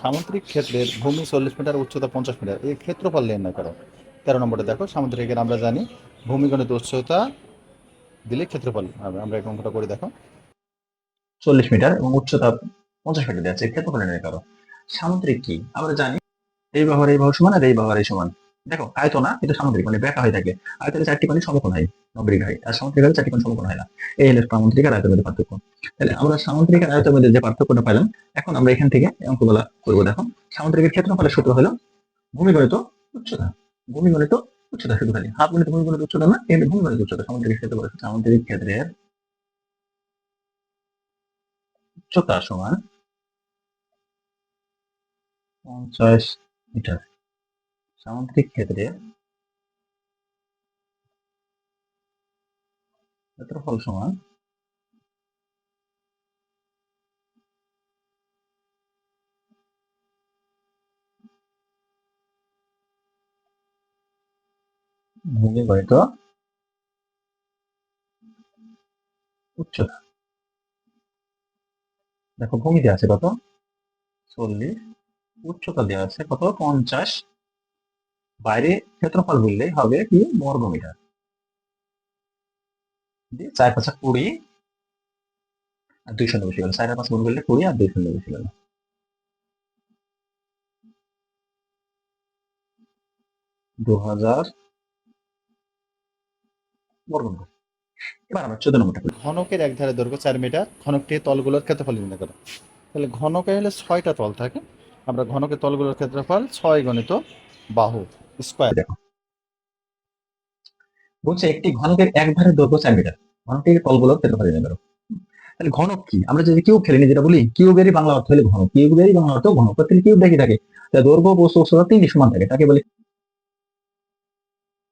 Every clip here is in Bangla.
সামুদ্রিক ক্ষেত্রের ভূমি চল্লিশ মিটার, উচ্চতা পঞ্চাশ মিটার। এই ক্ষেত্রফল নির্ণয় করো। তেরো নম্বরে দেখো সামুদ্রিকের আমরা জানি। ভূমিগণিত উচ্চতা দিলে ক্ষেত্রফল আমরা এই অঙ্কটা করে দেখো। চল্লিশ মিটার এবং উচ্চতা পঞ্চাশ মিটার দেওয়া আছে। ক্ষেত্রফল নির্ণয় করো। সামুদ্রিক কি? আমরা জানি, এই ব্যবহার এই ব্যবহার সমান আর এই ব্যবহার এই সমান। দেখো আয়ত না কিন্তু সামুদ্রিক মানে ব্যাকা হয়ে থাকে। আয়তনে চারটি পানি সমকোণ হয় নগরিক হয়, আর সামুদ্রিক হয় চারটি পানি সমকোণ হয় না। এই হলো সামুদ্রিক আর আয়তের মধ্যে পার্থক্য। তাহলে আমরা সামুদ্রিক আর আয়তের মধ্যে যে পার্থক্যটা পাইলাম, এখন আমরা এখান থেকে অঙ্কগুলা করব। দেখো, সামুদ্রিকের ক্ষেত্রফলের সূত্র হলো ভূমিগণিত উচ্চতা। ভূমিগণিত উচ্চতা শুধু খালি। হাত গণিত ভূমিগণিত উচ্চতা না কিন্তু ভূমিগণিত উচ্চতা সামুদ্রিক ক্ষেত্রফল সামুদ্রিক ক্ষেত্রের উচ্চতা সমান পঞ্চাশ মিটার। সামুদ্রিক ক্ষেত্রে ক্ষেত্রফল সমান ভূমি গণিত উচ্চতা দেখো ভূমি দেওয়া আছে কত? চল্লিশ। উচ্চতা দেওয়া আছে কত? পঞ্চাশ। বাইরে ক্ষেত্রফল বললেই হবে কি? বর্গ মিটার দিয়ে চার পাঁচা কুড়ি, আর দুই শূন্য বেশি গেল চার পাঁচ গুণ করলে কুড়ি আর দুই শূন্য বেশি গেল চোদ্দ নম্বরটা করি ঘনকের এক ধারে দৈর্ঘ্য চার মিটার ঘনকটি তলগুলোর ক্ষেত্রফল নির্ণয় করো। তাহলে ঘনকে হলে ছয়টা তল থাকে। আমরা ঘনকের তলগুলোর ক্ষেত্রফল ছয় গণিত বাহু। স্কোয়ার দেখো। বলছে একটি ঘনকের এক ধারে দৈর্ঘ্য চার মিটার ঘনকের তলগুলোর ক্ষেত্রফল নির্ণয় করো তাহলে ঘনক কি? আমরা যদি কিউব খেলিনি যেটা বলি, কিউবেরই বাংলা অর্থ হলে ঘনক। কিউবেরই বাংলা অর্থ ঘনক। তাহলে কিউব দেখি থাকে। দৈর্ঘ্য, বস্তু, উচ্চতা তিনটি সমান থাকে। তাকে বলি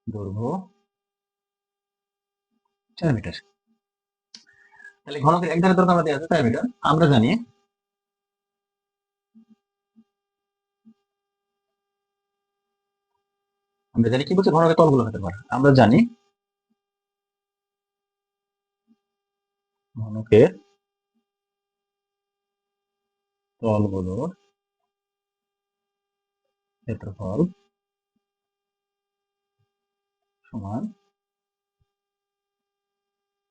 দৈর্ঘ্য চার মিটার তাহলে ঘনকের এক ধারে দৈর্ঘ্য আমরা দেওয়া আছে চার মিটার আমরা জানি আমরা জানি কি বলছে? ঘনকের তলগুলো হতে পারে। আমরা জানি ঘনকের তলগুলোর ক্ষেত্রফল সমান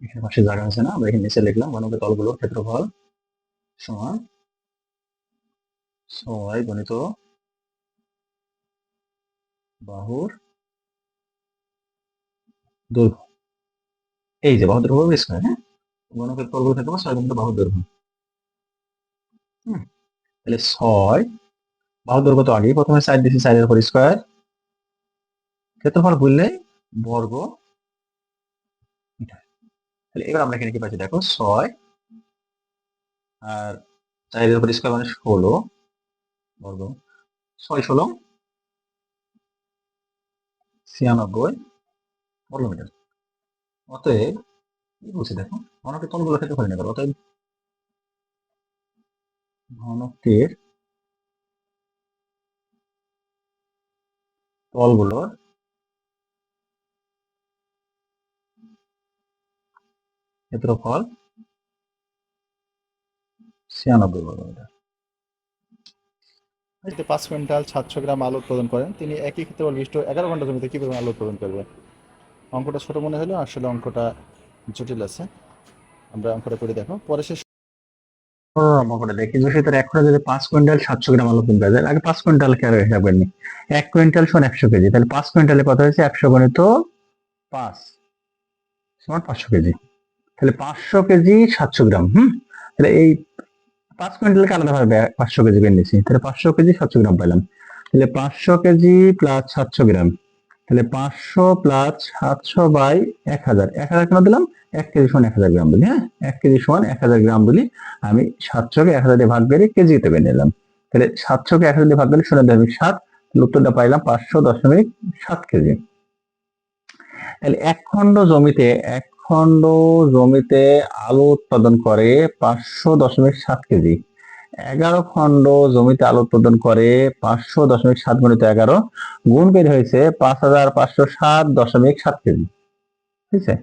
এখানে পাশে জায়গা আছে না? আমরা এখানে নিচে লিখলাম ঘনকের তলগুলোর ক্ষেত্রফল সমান ছয় গণিত বাহুর দৈর্ঘ্য। এই যে বাহুর দৈর্ঘ্য স্কোয়ার হ্যাঁ? গণকের তলগুলো ক্ষেত্রফল ছয় গণিত বাহুর দৈর্ঘ্য। তাহলে ছয়, বাহুর দৈর্ঘ্য তো আগেই প্রথমে সাইড দিয়েছি সাইডের উপর স্কোয়ার ক্ষেত্রফল বললে বর্গ তাহলে এবার আমরা এখানে কি পাচ্ছি? দেখো, ছয় আর সাইডের উপর স্কোয়ার মানে ষোলো, বর্গ। ছয় ষোলো ছিয়ানব্বই বর্গ মিটার অতএব, কি বলছি দেখো? ঘনকের তলগুলো ক্ষেত্রফল নিয়ে করো অতএব, ঘনকের তলগুলোর ক্ষেত্রফল ছিয়ানব্বই বর্গ এতে পাঁচ কুইন্টাল সাতশো গ্রাম আলু উৎপাদন করেন, তিনি একই ক্ষেত্রফল বিশিষ্ট এগারো ঘণ্টা জমিতে কি পরিমাণ আলু উৎপাদন করবেন? অঙ্কটা ছোট মনে হলো আসলে অঙ্কটা জটিল আছে। আমরা অঙ্কটা করে দেখো। পরে শেষ করে দেখি। যে এখন যদি পাঁচ কুইন্টাল সাতশো গ্রাম আলু কিনতে যায় আগে পাঁচ কুইন্টাল কে হিসাব করিনি এক কুইন্টাল সমান একশো কেজি। তাহলে পাঁচ কুইন্টালে কত হয়েছে? একশো গণিত পাঁচ সমান পাঁচশো কেজি। তাহলে পাঁচশো কেজি সাতশো গ্রাম, হুম? তাহলে এই পাঁচ কুইন্টালকে আলাদাভাবে পাঁচশো কেজি বের নিয়েছি, তাহলে পাঁচশো কেজি সাতশো গ্রাম পেলাম তাহলে পাঁচশো কেজি প্লাস সাতশো গ্রাম, তাহলে পাঁচশো প্লাস সাতশো বাই এক হাজার এক হাজার কেন দিলাম? এক কেজি সমান এক হাজার গ্রাম বলি হ্যাঁ? এক কেজি সমান এক হাজার গ্রাম বলি, আমি সাতশোকে এক হাজার ভাগ বেড়ে কেজিতে বের নিলাম। তাহলে সাতশোকে এক হাজার ভাগ বেড়ে শূন্য দশমিক সাত উত্তরটা পাইলাম পাঁচশো দশমিক সাত কেজি। তাহলে এক খণ্ড জমিতে এক খণ্ড জমিতে আলু উৎপাদন করে পাঁচশো দশমিক সাত কেজি। এগারো খণ্ড জমিতে আলু উৎপাদন করে পাঁচশো দশমিক সাত গণিত এগারো গুণ বের হয়েছে পাঁচ হাজার পাঁচশো সাত দশমিক সাত কেজি। ঠিক আছে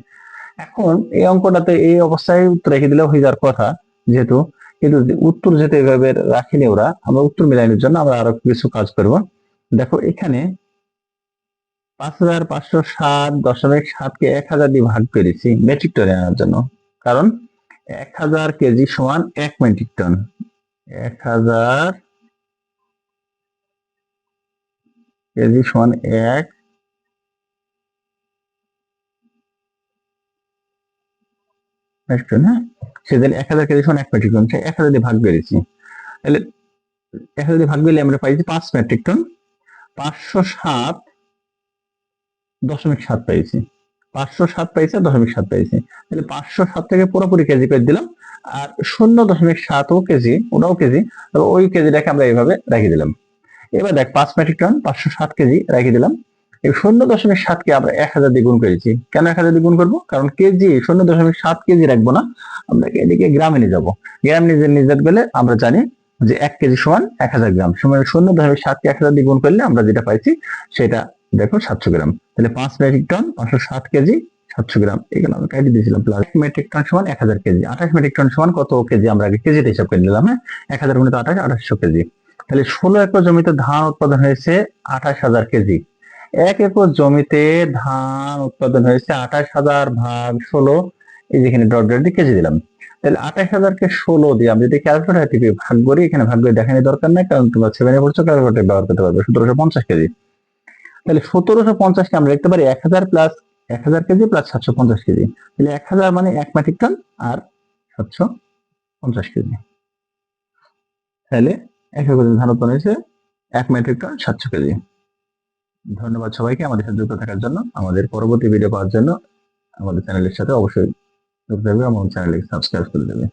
এখন এই অঙ্কটাতে এই অবস্থায় উত্তর রেখে দিলেও হয়ে যাওয়ার কথা যেহেতু, কিন্তু উত্তর যেতে এভাবে রাখিনি ওরা, আমরা উত্তর মিলানোর জন্য আমরা আরও কিছু কাজ করব। দেখো এখানে পাঁচ হাজার পাঁচশো সাত দশমিক সাতকে এক হাজার দিয়ে ভাগ করেছি মেট্রিক টনে আনার জন্য। কারণ এক হাজার কেজি সমান এক মেট্রিক টন এক হাজার কেজি সমান এক মেট্রিক টন হ্যাঁ? সেদিন এক হাজার কেজি সমান এক মেট্রিক টন এক হাজার দিয়ে ভাগ করেছি। তাহলে এক হাজার দিয়ে ভাগ করলে আমরা পাইছি পাঁচ মেট্রিক টন পাঁচশো সাত দশমিক সাত পাইছি পাঁচশো সাত পাইছি আর দশমিক সাত পাইছি তাহলে পাঁচশো সাত থেকে পুরোপুরি কেজি করে দিলাম। আর শূন্য দশমিক সাতও কেজি ওটাও কেজি ওই কেজিটাকে আমরা এইভাবে রেখে দিলাম। এবার দেখ, পাঁচ মেট্রিক টন, পাঁচশো সাত কেজি রেখে দিলাম। এই শূন্য দশমিক সাতকে আমরা এক হাজার দিয়ে গুণ করেছি। কেন এক হাজার দিয়ে গুণ করব? কারণ কেজি, শূন্য দশমিক সাত কেজি রাখব না। আমরা এদিকে গ্রামে নিয়ে যাব। গ্রাম নিজে নিজে গেলে আমরা জানি যে এক কেজি সমান এক হাজার গ্রাম। সমান শূন্য দশমিক সাতকে এক হাজার দিয়ে গুণ করলে আমরা যেটা পাইছি, সেটা দেখো সাতশো গ্রাম। তাহলে পাঁচ মেট্রিক টন পাঁচশো ষাট কেজি, সাতশো গ্রাম। এগুলো আমরা কেটে দিয়েছিলাম। প্লাস মেট্রিক টন সমান এক হাজার কেজি। আঠাশ মেট্রিক টন সমান কত কেজি? আমরা আগে কেজিতে হিসাব করে নিলাম হ্যাঁ? এক হাজার গুণিত আঠাশ, আঠাশশো কেজি। তাহলে ষোলো একর জমিতে ধান উৎপাদন হয়েছে আঠাশ হাজার কেজি। এক একর জমিতে ধান উৎপাদন হয়েছে আঠাশ হাজার ভাগ ষোলো। এই যেখানে ডট ডট দিয়ে কেজি দিলাম। তাহলে আঠাশ হাজারকে ষোলো দিয়ে আমি যদি ক্যালকুলেটার থেকে ভাগ করি, এখানে ভাগ করে দেখানোর দরকার নাই, কারণ তোমরা সেভেনে পড়ছো ক্যালকুলেটার ব্যবহার করতে পারবে। সতেরোশো পঞ্চাশ কেজি। তাহলে সতেরোশো পঞ্চাশকে আমরা লিখতে পারি এক হাজার প্লাস এক হাজার কেজি প্লাস সাতশো পঞ্চাশ কেজি। তাহলে এক হাজার মানে এক মেট্রিক টন আর সাতশো পঞ্চাশ কেজি। তাহলে এক একর ধান উৎপন্ন হয়েছে এক মেট্রিক টন সাতশো কেজি। ধন্যবাদ সবাইকে আমাদের সাথে যুক্ত থাকার জন্য। আমাদের পরবর্তী ভিডিও পাওয়ার জন্য আমাদের চ্যানেলের সাথে অবশ্যই যুক্ত থাকবে এবং চ্যানেলকে সাবস্ক্রাইব করে দেবে।